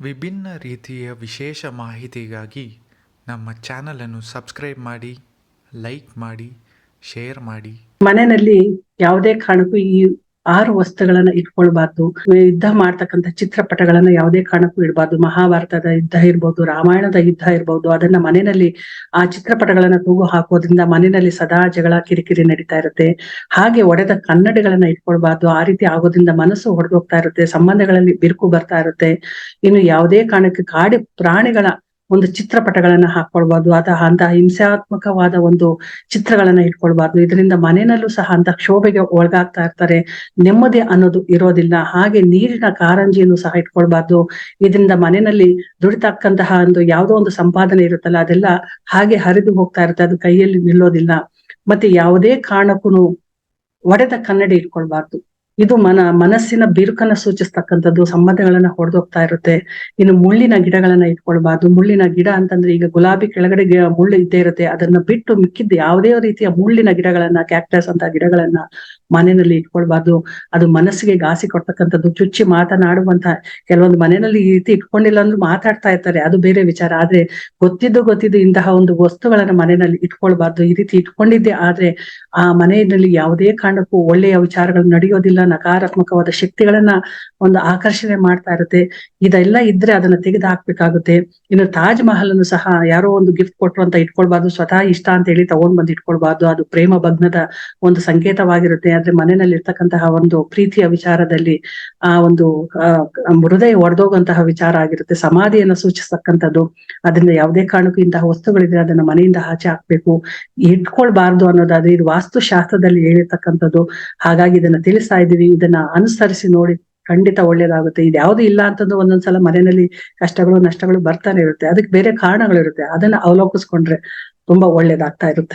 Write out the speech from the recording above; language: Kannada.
ವಿಭಿನ್ನ ರೀತಿಯ ವಿಶೇಷ ಮಾಹಿತಿಗಾಗಿ ನಮ್ಮ ಚಾನಲನ್ನು ಸಬ್ಸ್ಕ್ರೈಬ್ ಮಾಡಿ, ಲೈಕ್ ಮಾಡಿ, ಶೇರ್ ಮಾಡಿ. ಮನೆಯಲ್ಲಿ ಯಾವುದೇ ಕಾರಣಕ್ಕೂ ಈ ಆರು ವಸ್ತುಗಳನ್ನ ಇಟ್ಕೊಳ್ಬಾರ್ದು. ಯುದ್ಧ ಮಾಡ್ತಕ್ಕಂಥ ಚಿತ್ರಪಟಗಳನ್ನ ಯಾವುದೇ ಕಾರಣಕ್ಕೂ ಇಡಬಾರ್ದು. ಮಹಾಭಾರತದ ಯುದ್ಧ ಇರ್ಬೋದು, ರಾಮಾಯಣದ ಯುದ್ಧ ಇರ್ಬೋದು, ಅದನ್ನ ಮನೆಯಲ್ಲಿ ಆ ಚಿತ್ರಪಟಗಳನ್ನ ತೂಗು ಹಾಕೋದ್ರಿಂದ ಮನೆಯಲ್ಲಿ ಸದಾ ಜಗಳ ಕಿರಿಕಿರಿ ನಡೀತಾ ಇರುತ್ತೆ. ಹಾಗೆ ಒಡೆದ ಕನ್ನಡಿಗಳನ್ನ ಇಟ್ಕೊಳ್ಬಾರ್ದು. ಆ ರೀತಿ ಆಗೋದ್ರಿಂದ ಮನಸ್ಸು ಹೊಡೆದೋಗ್ತಾ ಇರುತ್ತೆ, ಸಂಬಂಧಗಳಲ್ಲಿ ಬಿರುಕು ಬರ್ತಾ ಇರುತ್ತೆ. ಇನ್ನು ಯಾವುದೇ ಕಾರಣಕ್ಕೆ ಕಾಡಿ ಪ್ರಾಣಿಗಳ ಒಂದು ಚಿತ್ರಪಟಗಳನ್ನ ಹಾಕೊಳ್ಬಾರ್ದು ಅಥವಾ ಅಂತ ಹಿಂಸಾತ್ಮಕವಾದ ಒಂದು ಚಿತ್ರಗಳನ್ನ ಇಟ್ಕೊಳ್ಬಾರ್ದು. ಇದರಿಂದ ಮನೆಯಲ್ಲೂ ಸಹ ಅಂತ ಕ್ಷೋಭೆಗೆ ಒಳಗಾಗ್ತಾ ಇರ್ತಾರೆ. ನೆಮ್ಮದಿ ಅನ್ನೋದು ಇರೋದಿಲ್ಲ. ಹಾಗೆ ನೀರಿನ ಕಾರಂಜಿಯನ್ನು ಸಹ ಇಟ್ಕೊಳ್ಬಾರ್ದು. ಇದರಿಂದ ಮನೆಯಲ್ಲಿ ದುಡಿತಕ್ಕಂತಹ ಒಂದು ಯಾವುದೋ ಒಂದು ಸಂಪಾದನೆ ಇರುತ್ತಲ್ಲ, ಅದೆಲ್ಲ ಹಾಗೆ ಹರಿದು ಹೋಗ್ತಾ ಇರುತ್ತೆ. ಅದು ಕೈಯಲ್ಲಿ ನಿಲ್ಲೋದಿಲ್ಲ. ಮತ್ತೆ ಯಾವುದೇ ಕಾರಣಕ್ಕೂ ಒಡೆದ ಕನ್ನಡಿ ಇಟ್ಕೊಳ್ಬಾರ್ದು. ಇದು ಮನ, ಮನಸ್ಸಿನ ಬಿರುಕನ್ನ ಸೂಚಿಸ್ತಕ್ಕಂಥದ್ದು ಸಂಬಂಧಗಳನ್ನ ಹೊಡೆದೋಗ್ತಾ ಇರುತ್ತೆ. ಇನ್ನು ಮುಳ್ಳಿನ ಗಿಡಗಳನ್ನ ಇಟ್ಕೊಳ್ಬಾರ್ದು. ಮುಳ್ಳಿನ ಗಿಡ ಅಂತಂದ್ರೆ ಈಗ ಗುಲಾಬಿ ಕೆಳಗಡೆ ಮುಳ್ಳು ಇದ್ದೇ ಇರುತ್ತೆ. ಅದನ್ನ ಬಿಟ್ಟು ಮಿಕ್ಕಿದ್ದು ಯಾವುದೇ ರೀತಿಯ ಮುಳ್ಳಿನ ಗಿಡಗಳನ್ನ, ಕ್ಯಾಕ್ಟಸ್ ಅಂತ ಗಿಡಗಳನ್ನ ಮನೆಯಲ್ಲಿ ಇಟ್ಕೊಳ್ಬಾರ್ದು. ಅದು ಮನಸ್ಸಿಗೆ ಗಾಸಿ ಕೊಡ್ತಕ್ಕಂಥದ್ದು, ಚುಚ್ಚಿ ಮಾತನಾಡುವಂತ ಕೆಲವೊಂದು ಮನೆಯಲ್ಲಿ ಈ ರೀತಿ ಇಟ್ಕೊಂಡಿಲ್ಲ ಅಂದ್ರೆ ಮಾತಾಡ್ತಾ ಇರ್ತಾರೆ. ಅದು ಬೇರೆ ವಿಚಾರ. ಆದ್ರೆ ಗೊತ್ತಿದ್ದು ಗೊತ್ತಿದ್ದು ಇಂತಹ ಒಂದು ವಸ್ತುಗಳನ್ನ ಮನೆಯಲ್ಲಿ ಇಟ್ಕೊಳ್ಬಾರ್ದು. ಈ ರೀತಿ ಇಟ್ಕೊಂಡಿದ್ದೆ ಆದ್ರೆ ಆ ಮನೆಯಲ್ಲಿ ಯಾವುದೇ ಕಾರಣಕ್ಕೂ ಒಳ್ಳೆಯ ವಿಚಾರಗಳು ನಡೆಯೋದಿಲ್ಲ. ನಕಾರಾತ್ಮಕವಾದ ಶಕ್ತಿಗಳನ್ನ ಒಂದು ಆಕರ್ಷಣೆ ಮಾಡ್ತಾ ಇರುತ್ತೆ. ಇದೆಲ್ಲ ಇದ್ರೆ ಅದನ್ನ ತೆಗೆದು ಹಾಕ್ಬೇಕಾಗುತ್ತೆ ಇನ್ನು ತಾಜ್ ಮಹಲ್ ಅನ್ನು ಸಹ ಯಾರೋ ಒಂದು ಗಿಫ್ಟ್ ಕೊಟ್ರು ಅಂತ ಇಟ್ಕೊಳ್ಬಾರ್ದು. ಸ್ವತಃ ಇಷ್ಟ ಅಂತ ಹೇಳಿ ತಗೊಂಡ್ ಬಂದು ಇಟ್ಕೊಳ್ಬಾರ್ದು. ಅದು ಪ್ರೇಮ ಭಗ್ನದ ಒಂದು ಸಂಕೇತವಾಗಿರುತ್ತೆ. ಆದ್ರೆ ಮನೆಯಲ್ಲಿ ಇರ್ತಕ್ಕಂತಹ ಒಂದು ಪ್ರೀತಿಯ ವಿಚಾರದಲ್ಲಿ ಆ ಒಂದು ಹೃದಯ ಒಡೆದೋಗಂತಹ ವಿಚಾರ ಆಗಿರುತ್ತೆ. ಸಮಾಧಿಯನ್ನು ಸೂಚಿಸ್ತಕ್ಕಂಥದ್ದು, ಅದರಿಂದ ಯಾವುದೇ ಕಾರಣಕ್ಕೂ ಇಂತಹ ವಸ್ತುಗಳಿದ್ರೆ ಅದನ್ನ ಮನೆಯಿಂದ ಆಚೆ ಹಾಕ್ಬೇಕು. ಇಟ್ಕೊಳ್ಬಾರ್ದು ಅನ್ನೋದಾದ್ರೆ ಇದು ವಾಸ್ತುಶಾಸ್ತ್ರದಲ್ಲಿ ಹೇಳಿರ್ತಕ್ಕಂಥದ್ದು. ಹಾಗಾಗಿ ಇದನ್ನ ತಿಳಿಸ್ತಾ ಇದೀವಿ ಇದನ್ನ ಅನುಸರಿಸಿ ನೋಡಿ ಖಂಡಿತ ಒಳ್ಳೇದಾಗುತ್ತೆ. ಇದು ಯಾವ್ದು ಇಲ್ಲ ಅಂತಂದು ಒಂದೊಂದ್ಸಲ ಮನೆಯಲ್ಲಿ ಕಷ್ಟಗಳು, ನಷ್ಟಗಳು ಬರ್ತಾನೆ ಇರುತ್ತೆ. ಅದಕ್ಕೆ ಬೇರೆ ಕಾರಣಗಳಿರುತ್ತೆ. ಅದನ್ನ ಅವಲೋಕಿಸ್ಕೊಂಡ್ರೆ ತುಂಬಾ ಒಳ್ಳೇದಾಗ್ತಾ ಇರುತ್ತೆ.